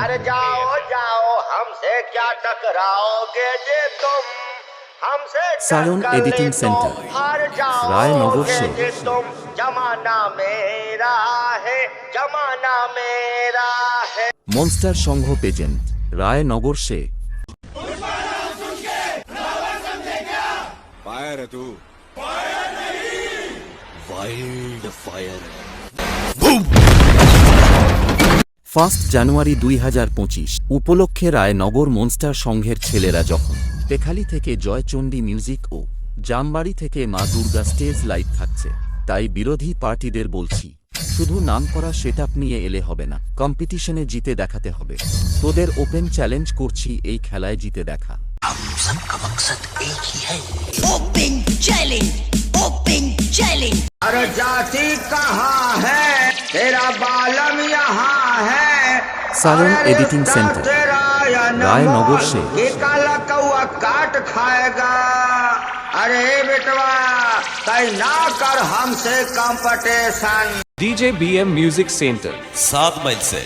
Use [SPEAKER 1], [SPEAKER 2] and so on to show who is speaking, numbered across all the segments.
[SPEAKER 1] अरे जाओ जाओ हमसे क्या टकराओगे जे तुम हमसे
[SPEAKER 2] सायोन
[SPEAKER 1] टक्कर
[SPEAKER 2] एडिटिंग
[SPEAKER 1] ले
[SPEAKER 2] सेंटर,
[SPEAKER 1] तो हार
[SPEAKER 2] रायनगर
[SPEAKER 1] जाओगे
[SPEAKER 2] से।
[SPEAKER 1] जे तुम जमाना मेरा है जमाना मेरा है
[SPEAKER 2] মনস্টার সংঘ পেজেন্ট রায়নগর সে
[SPEAKER 3] फायर है तू वाइल्ड फायर
[SPEAKER 2] ফার্স্ট জানুয়ারি দুই হাজার পঁচিশ উপলক্ষে রায়নগর মনস্টার সংঘের ছেলেরা যখন তেখালি থেকে জয়চণ্ডী মিউজিক ও জামবাড়ি থেকে মা দুর্গা স্টেজ লাইভ থাকছে তাই বিরোধী পার্টিদের বলছি শুধু নাম করা সেটআপ নিয়ে এলে হবে না কম্পিটিশনে জিতে দেখাতে হবে তোদের ওপেন চ্যালেঞ্জ করছি এই খেলায় জিতে দেখা
[SPEAKER 4] Open challenge! Open challenge!
[SPEAKER 1] अरे जाति कहाँ है तेरा बालम यहाँ সালন
[SPEAKER 2] এডিটিং
[SPEAKER 1] সেন্টার রায়নগর সে কাট খায়গা আরে বেটবা তাই না কর হামসে competition
[SPEAKER 5] DJ BM music centre.
[SPEAKER 3] সাত মাইল সে।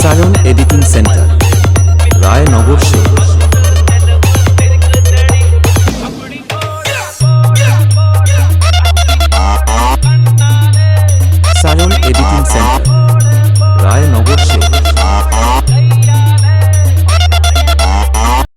[SPEAKER 2] সালন এডিটিং সেন্টার রায়নগর সে